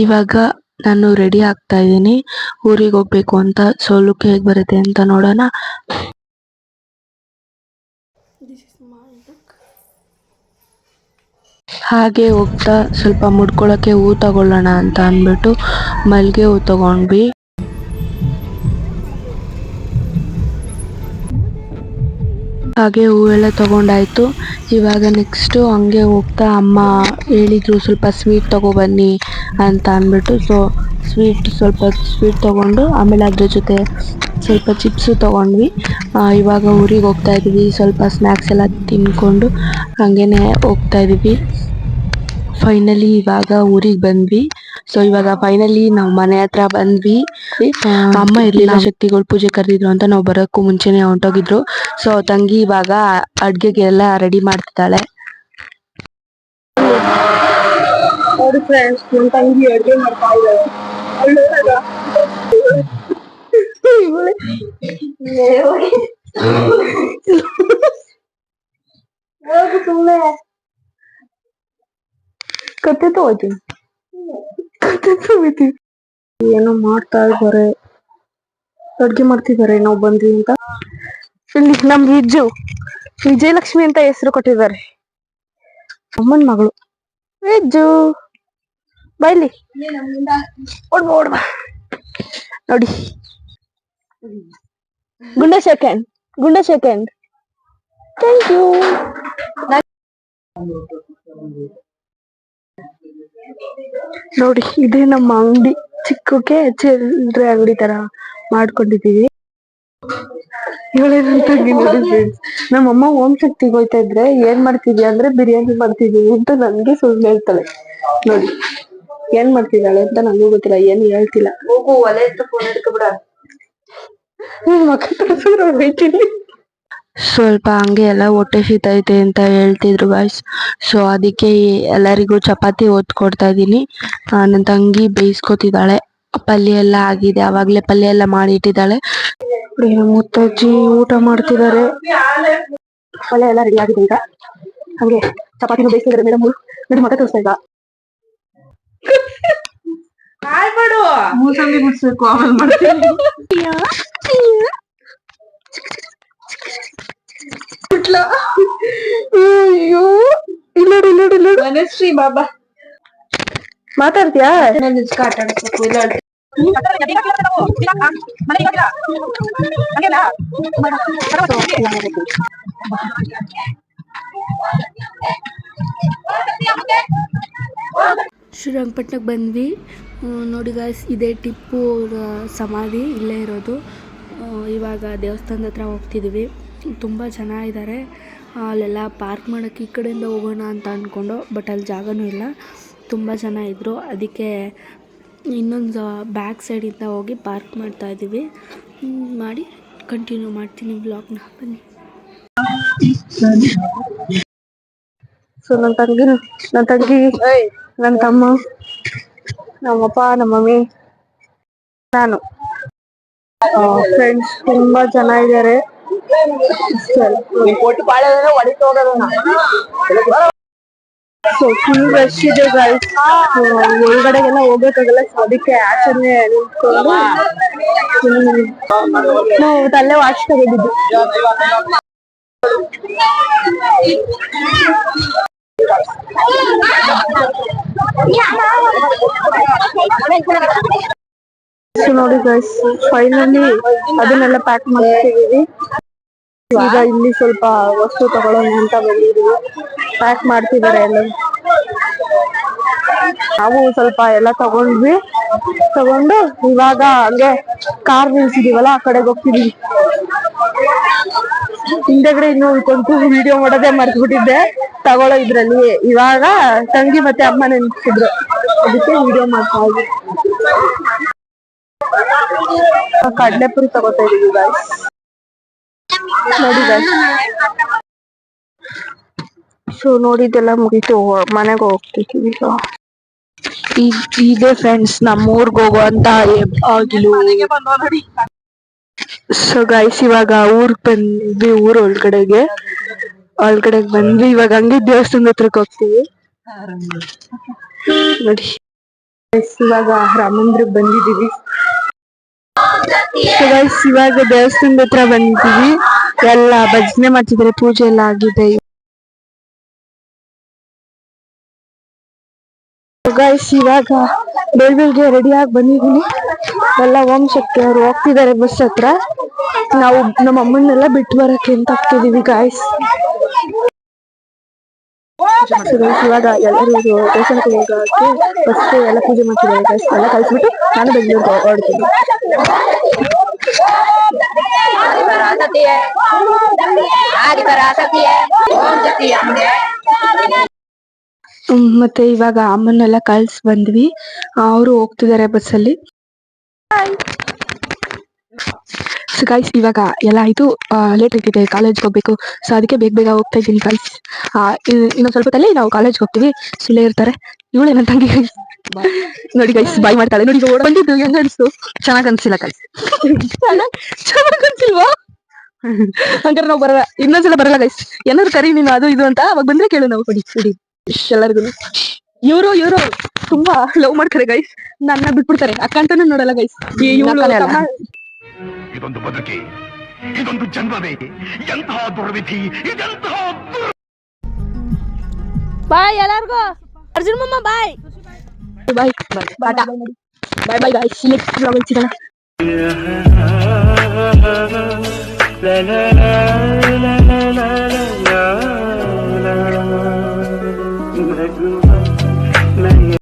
ಇವಾಗ ನಾನು ರೆಡಿ ಆಗ್ತಾ ಇದ್ದೀನಿ. ಊರಿಗೆ ಹೋಗ್ಬೇಕು ಅಂತ ಸೊ ಲುಕ್ ಹೇಗ್ ಬರುತ್ತೆ ಅಂತ ನೋಡೋಣ. ಹಾಗೆ ಹೋಗ್ತಾ ಸ್ವಲ್ಪ ಮುಡ್ಕೊಳ್ಳೋಕ್ಕೆ ಹೂ ತಗೊಳ್ಳೋಣ ಅಂತ ಅಂದ್ಬಿಟ್ಟು ಮಲ್ಲಿಗೆ ಹೂ ತಗೊಂಡ್ವಿ. ಹಾಗೆ ಹೂವೆಲ್ಲ ತಗೊಂಡಾಯ್ತು. ಇವಾಗ ನೆಕ್ಸ್ಟು ಹಂಗೆ ಹೋಗ್ತಾ ಅಮ್ಮ ಹೇಳಿದ್ರು ಸ್ವಲ್ಪ ಸ್ವೀಟ್ ತಗೊಬನ್ನಿ ಅಂತ ಅಂದ್ಬಿಟ್ಟು. ಸೊ ಸ್ವೀಟ್ ಸ್ವಲ್ಪ ಸ್ವೀಟ್ ತಗೊಂಡು ಆಮೇಲೆ ಅದ್ರ ಜೊತೆ ಸ್ವಲ್ಪ ಚಿಪ್ಸು ತಗೊಂಡ್ವಿ. ಇವಾಗ ಊರಿಗೆ ಹೋಗ್ತಾ ಇದೀವಿ ಸ್ವಲ್ಪ ಸ್ನ್ಯಾಕ್ಸ್ ಎಲ್ಲ ತಿನ್ಕೊಂಡು ಹಂಗೇನೆ ಹೋಗ್ತಾ ಇದೀವಿ ಫೈನಲಿ ಇವಾಗ ಊರಿಗೆ ಬಂದ್ವಿ. ಸೊ ಇವಾಗ ಫೈನಲಿ ನಾವು ಮನೆ ಹತ್ರ ಬಂದ್ವಿ. ಅಮ್ಮ ಇರ್ಲಿಲ್ಲ ಶಕ್ತಿಗಳು ಪೂಜೆ ಕರೆದಿದ್ರು ಅಂತ ನಾವು ಬರೋಕ್ಕೂ ಮುಂಚೆನೆ ಹೊಂಟೋಗಿದ್ರು. ಸೊ ತಂಗಿ ಇವಾಗ ಅಡ್ಗೆಗೆಲ್ಲ ರೆಡಿ ಮಾಡ್ತಿದ್ದಾಳೆ. ತಂಗಿ ಅಡುಗೆ ಮಾಡ್ತಾ ಸುಮ್ಮನೆ ಕತ್ತೆ ತಗೋತೀನಿ ಕತ್ತೆ ತಗೋತೀನಿ ಏನೋ ಮಾಡ್ತಾ ಇದ್ದಾರೆ. ಅಡ್ಗೆ ಮಾಡ್ತಿದ್ದಾರೆ ನಾವು ಬಂದ್ವಿ ಅಂತ. ಇಲ್ಲಿ ನಮ್ ವಿಜ್ಜು ವಿಜಯಲಕ್ಷ್ಮಿ ಅಂತ ಹೆಸರು ಕೊಟ್ಟಿದ್ದಾರೆ. ಅಮ್ಮನ್ ಮಗಳು. ವಿಜ್ಜು ಬೈಲಿ ನೋಡಿ. ಗುಂಡ ಸೆಕೆಂಡ್ ಗುಂಡ ಸೆಕೆಂಡ್. Thank you. ನೋಡಿ, ಇದೇ ನಮ್ಮ ಅಂಗಡಿ. ಚಿಕ್ಕಕ್ಕೆ ಚಿಲ್ಡ್ರೆ ಅಂಗಡಿ ತರ ಮಾಡ್ಕೊಂಡಿದೀವಿ ನಮ್ಮ ನಮ್ಮಮ್ಮ ಓಂ ಶಕ್ತಿಗೆ ಹೋಯ್ತಾ ಇದ್ರೆ ಏನ್ ಮಾಡ್ತಿದ್ಯಾ ಅಂದ್ರೆ ಬಿರಿಯಾನಿ ಮಾಡ್ತಿದೀವಿ ಅಂತ ನನ್ಗೆ ಸುಳ್ಳು ಹೇಳ್ತಾಳೆ. ನೋಡಿ ಏನ್ ಮಾಡ್ತಿದ್ದಾಳೆ ಅಂತ ನಂಗೂ ಗೊತ್ತಿಲ್ಲ ಏನು ಹೇಳ್ತಿಲ್ಲ. ಹೋಗು ಒಲೆ ಅಂತ ಫೋನ್ ಹಿಡ್ಕೊಬಿಡ ಮಕ್ಕ ತೋರ್ಸಿದ್ರೆ ಸ್ವಲ್ಪ ಹಂಗೆ ಎಲ್ಲ ಹೊಟ್ಟೆ ಶೀತೈತೆ ಅಂತ ಹೇಳ್ತಿದ್ರು ಗಾಯ್ಸ್ ಸೊ ಅದಕ್ಕೆ ಎಲ್ಲರಿಗೂ ಚಪಾತಿ ಒತ್ತು ಕೊಡ್ತಾ ಇದ್ದೀನಿ. ನನ್ನ ತಂಗಿ ಬೇಯಿಸ್ಕೊತಿದ್ದಾಳೆ. ಪಲ್ಯ ಎಲ್ಲ ಆಗಿದೆ. ಅವಾಗ್ಲೇ ಪಲ್ಯ ಎಲ್ಲ ಮಾಡಿ ಇಟ್ಟಿದ್ದಾಳೆ. ಮುತ್ತಜ್ಜಿ ಊಟ ಮಾಡ್ತಿದ್ದಾರೆ? ಪಲ್ಯ ಎಲ್ಲ ರೆಡಿ ಆಗಿದೆ ಈಗ. ಹಂಗೆ ಚಪಾತಿ ಬೇಯಿಸ್ತಿದ್ದಾರೆ ಮೇಡಮ್ ಮೇಡಮ್ ಮತ್ತೆ ತೋರಿಸ್ತಾ ಈಗ. ಮೂಸಂಬಿ ಬಿಡ್ಸ್ಬೇಕು ಆಮೇಲೆ ಮಾಡ್ತೀನಿ. ಅಯ್ಯೋ ಇಲ್ಲ ಇಲ್ಲ ಇಲ್ಲ ಬಾಬಾ. ಮಾತಾಡ್ತೀಯಾ? ಶ್ರೀರಂಗಪಟ್ಟಣಕ್ಕೆ ಬಂದ್ವಿ. ನೋಡಿ ಗಾಯ್ಸ್ ಇದೇ ಟಿಪ್ಪು ಅವ್ರ ಸಮಾಧಿ ಇಲ್ಲೇ ಇರೋದು. ಇವಾಗ ದೇವಸ್ಥಾನದ ಹತ್ರ ಹೋಗ್ತಿದ್ವಿ. ತುಂಬ ಜನ ಇದ್ದಾರೆ ಅಲ್ಲೆಲ್ಲ ಪಾರ್ಕ್ ಮಾಡೋಕ್ಕೆ ಈ ಕಡೆಯಿಂದ ಹೋಗೋಣ ಅಂತ ಅಂದ್ಕೊಂಡು ಬಟ್ ಅಲ್ಲಿ ಜಾಗನೂ ಇಲ್ಲ. ತುಂಬ ಜನ ಇದ್ದರು ಅದಕ್ಕೆ ಇನ್ನೊಂದು ಬ್ಯಾಕ್ ಸೈಡಿಂದ ಹೋಗಿ ಪಾರ್ಕ್ ಮಾಡ್ತಾ ಇದ್ದೀವಿ. ಮಾಡಿ ಕಂಟಿನ್ಯೂ ಮಾಡ್ತೀನಿ ಬ್ಲಾಗ್ನ ಬನ್ನಿ. ಸೊ ನನ್ನ ತಂಗಿ ನನ್ನ ತಂಗಿ ನನ್ನ ತಮ್ಮ, ನಮ್ಮಪ್ಪ ನಮ್ಮ ಮಮ್ಮಿ ನಾನು ಫ್ರೆಂಡ್ಸ್ ತುಂಬಾ ಜನ ಇದ್ದಾರೆ ಸೊ ಫುಲ್ ರಶ್ ಇದೆ ಗೈಸ್ ಒಳಗಡೆಗೆಲ್ಲ ಹೋಗ್ಬೇಕಾಗಲ್ಲ ಸೊ ಅದಕ್ಕೆ ಆಚರಣೆ ನಿಂತ್ಕೊಂಡು ನಾವು ತಲೆ ವಾಚ್ ತಗೊಂಡಿದ್ದು. ನೋಡಿ ಗೈಸ್ ಫೈನಲಿ ಅದನ್ನೆಲ್ಲ ಪ್ಯಾಕ್ ಮಾಡ್ತಿದೀವಿ ಈಗ ಇಲ್ಲಿ ಸ್ವಲ್ಪ ವಸ್ತು ತಗೊಳ್ಳೋಣ ಅಂತ ಬಂದಿದೀವಿ ಪ್ಯಾಕ್ ಮಾಡ್ತಿದಾರೆ ಎಲ್ಲ ನಾವು ಸ್ವಲ್ಪ ಎಲ್ಲ ತಗೊಂಡ್ವಿ. ತಗೊಂಡು ಇವಾಗ ಹಂಗೆ ಕಾರ್ ನಿಲ್ಸಿದೀವಲ್ಲ, ಆ ಕಡೆಗೆ ಹೋಗ್ತಿದೀವಿ. ಹಿಂದೆಗಡೆ ಇನ್ನು ಉಳ್ಕೊಂತು ವಿಡಿಯೋ ಮಾಡೋದೇ ಮರ್ತ್ಬಿಟ್ಟಿದ್ದೆ. ತಗೊಳ್ಳೋ ಇದ್ರಲ್ಲಿ. ಇವಾಗ ತಂಗಿ ಮತ್ತೆ ಅಮ್ಮ ನೆನ್ಸಿದ್ರು ಅದಕ್ಕೆ ವಿಡಿಯೋ ಮಾಡ್ತಾ ಇದ್ವಿ. ಕಡಲೆಪುರಿ ತಗೋತಾ ಇದೀವಿ ಗಾಯ್ಸ್ ನೋಡಿ ಸೊ ನೋಡಿದೆಲ್ಲ ಮುಗೀತು. ಮನೆಗೆ ಹೋಗ್ತಿದ್ದೀವಿ ಈ- ಇದೇ ಫ್ರೆಂಡ್ಸ್ ನಮ್ಮ ಊರ್ಗ್ ಹೋಗುವಂತ ಆಗಿಲು ಸೊ ಗೈಸ್ ಇವಾಗ ಊರ್ ಬಂದ್ವಿ. ಊರ್ ಒಳಗಡೆಗೆ. ಒಳಗಡೆಗೆ ಬಂದ್ವಿ. ಇವಾಗ ಹಂಗೆ ದೇವಸ್ಥಾನದ ಹತ್ರಕ್ಕೆ ಹೋಗ್ತೀವಿ. ನೋಡಿ. ಇವಾಗ ರಾಮಂದ್ರಕ್ಕೆ ಬಂದಿದೀವಿ. ಸೊ ಗೈಸ್ ಇವಾಗ ದೇವಸ್ಥಾನದ ಹತ್ರ ಬಂದಿದೀವಿ ಎಲ್ಲ ಭಜನೆ ಮಾಡ್ತಿದ್ದಾರೆ, ಪೂಜೆ ಎಲ್ಲ ಆಗಿದೆ. ಗಾಯ್ಸ್ ಇವಾಗ ಬೆಳ್ಬೆಳ್ಗೆ ರೆಡಿ ಆಗಿ ಬಂದಿದ್ದೀನಿ. ಎಲ್ಲ ಓಂ ಶಕ್ತಿ ಅವರು ಹೋಗ್ತಿದ್ದಾರೆ ಬಸ್ ಹತ್ರ. ನಾವು ನಮ್ಮ ಅಮ್ಮನ್ನೆಲ್ಲ ಬಿಟ್ಟು ಬರಕ್ಕೆ ಅಂತ ಹೋಗ್ತಿದೀವಿ ಗಾಯ್ಸ್ ಇವಾಗ ಎಲ್ಲರೂ ದೇವಸ್ಥಾನಕ್ಕೆ ಹೋಗೋಕೆ ಫಸ್ಟ್ ಎಲ್ಲ ಪೂಜೆ ಮಾಡ್ತಿದ್ದಾರೆ ಗಾಯ್ಸ್ ಎಲ್ಲ ಕಳಿಸ್ಬಿಟ್ಟು ನಾನು ಬೆಂಗಳೂರಿಗೆ ಹೊರಡ್ತೀನಿ पराशक्ति है आदि पराशक्ति है ओम शक्ति है ಹ್ಮ್, ಮತ್ತೆ ಇವಾಗ ಅಮ್ಮನ್ನೆಲ್ಲ ಕಳ್ಸ್ ಬಂದ್ವಿ ಅವರು ಹೋಗ್ತಿದ್ದಾರೆ ಬಸ್ಸಲ್ಲಿ ಸೊ ಗೈಸ್ ಇವಾಗ ಎಲ್ಲ ಆಯ್ತು ಲೇಟ್ ಆಗ್ತಿದೆ ಕಾಲೇಜ್ಗೆ ಹೋಗ್ಬೇಕು ಸೊ ಅದಕ್ಕೆ ಬೇಗ ಬೇಗ ಹೋಗ್ತಾ ಇದ್ದೀನಿ ಗೈಸ್ ಇನ್ನೊಂದ್ ಸ್ವಲ್ಪ ತಲೆ ನಾವು ಕಾಲೇಜ್ಗೆ ಹೋಗ್ತೀವಿ ಸುಳ್ಳೇ ಇರ್ತಾರೆ ಇವಳೇ ನನ್ನ ತಂಗಿ guys. ನೋಡಿ ಗೈಸ್ ಬಾಯ್ ಮಾಡ್ತಾಳೆ. ನೋಡಿ ಬಂದಿದ್ದು ಹೆಂಗ ಅನ್ಸ್ತು? ಚೆನ್ನಾಗ್ ಅನ್ಸಿಲ್ಲ ಕೈ ಚೆನ್ನಾಗ್ ಅನ್ಸಿಲ್ವಾ? ಹಂಗಾರೆ ನಾವು ಬರಲ್ಲ. ಇನ್ನೊಂದ್ಸಲ ಬರಲ್ಲ ಗೈಸ್ ಏನಾದ್ರು ಕರಿ ನೀನು ಅದು ಇದು ಅಂತ. ಅವಾಗ ಬಂದ್ರೆ ಕೇಳು ನಾವು. ಕೊಡಿ ಕೊಡಿ. ಎಲ್ಲರಿಗೂ ಇವರು ಇವರು ತುಂಬಾ ಲವ್ ಮಾಡ್ತಾರೆ ಗೈಸ್ ನನ್ನ ಬಿಟ್ಬಿಡ್ತಾರೆ. ಅಕ್ಕ ಅಂತಾನು ನೋಡಲ್ಲ ಗೈಸ್ ಇದೊಂದು ಬದುಕಿ. ಇದೊಂದು ಜನ್ಮವೇ. ಎಂತಹ ದುರ್ವಿಧಿ. ಇದೆಂತಹ ದುರ್ ಬಾಯ್ ಎಲ್ಲಾರ್ಗೂ. ಅರ್ಜುನ್ ಮಮ್ಮ ಬಾಯ್ bye bye bye guys next blog ಸಿಗೋಣ la la la la la la